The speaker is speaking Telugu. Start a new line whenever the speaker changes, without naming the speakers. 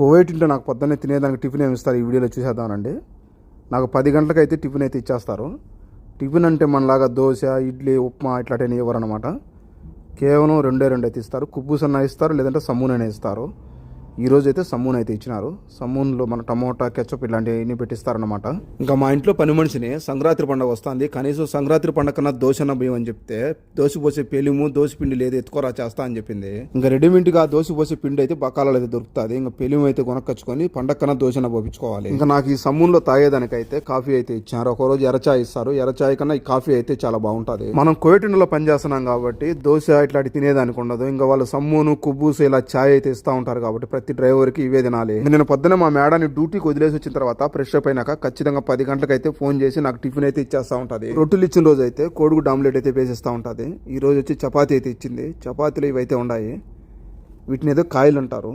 కోవైట్ ఇంట్లో నాకు పొద్దున్నే తినేదానికి టిఫిన్ ఏమి ఇస్తారు? ఈ వీడియోలో చూసేద్దామండి. నాకు పది గంటలకైతే టిఫిన్ అయితే ఇచ్చేస్తారు. టిఫిన్ అంటే మనలాగా దోశ ఇడ్లీ ఉప్మా ఇట్లాంటివి ఇవ్వరు అనమాట కేవలం రెండే రెండు అయితే ఇస్తారు. కుబ్బూసన్న ఇస్తారు లేదంటే సమ్మూనైనా ఇస్తారు. ఈ అయితే సమ్మూన్ అయితే ఇచ్చినారు. సమ్మూన్లో మన టమోటా కెచ్చప్ ఇలాంటివన్నీ పెట్టిస్తారనమాట ఇంకా మా ఇంట్లో పని మనిషిని సంక్రాంతి పండుగ వస్తుంది. కనీసం సంక్రాంతి పండుగ కన్నా దోశన భయం అని చెప్తే దోశ పోసే పెలిము దోశ పిండి లేదు ఎత్తుకోరా చేస్తా అని చెప్పింది. ఇంకా రెడీమేడ్గా దోశ పోసే పిండి అయితే బకాలలో అయితే దొరుకుతుంది. ఇంకా పెలిము అయితే కొనక్కచ్చుకొని పండగ కన్నా దోశన పోపించుకోవాలి. ఇంకా నాకు ఈ సమ్మూన్లో తాగేదానికైతే కాఫీ అయితే ఇచ్చారు ఒకరోజు ఎర్రచాయ్ ఇస్తారు. ఎర్రచాయ్ కన్నా ఈ కాఫీ అయితే చాలా బాగుంటుంది. మనం కోయటిండలో పని చేస్తున్నాం కాబట్టి దోశ ఇట్లాంటి తినేదానికి ఉండదు. ఇంకా వాళ్ళు సమ్మూను కుబ్బూసు ఇలా చాయ్ అయితే ఇస్తూ ఉంటారు కాబట్టి ప్రతి ప్రతి డ్రైవర్కి ఇవే తినాలి. నేను పొద్దున మా మేడాన్ని డ్యూటీకి వదిలేసి వచ్చిన తర్వాత ఫ్రెష్ అప్ అయినాక ఖచ్చితంగా పది గంటలకైతే ఫోన్ చేసి నాకు టిఫిన్ అయితే ఇచ్చేస్తా ఉంటుంది. రొట్టెలు ఇచ్చిన రోజు అయితే కోడిగుడ్డు ఆమ్లెట్ అయితే వేసేస్తా ఉంటుంది. ఈ రోజు వచ్చి చపాతీ అయితే ఇచ్చింది. చపాతీలు ఇవైతే ఉన్నాయి. వీటిని ఏదో కాయలు అంటారు.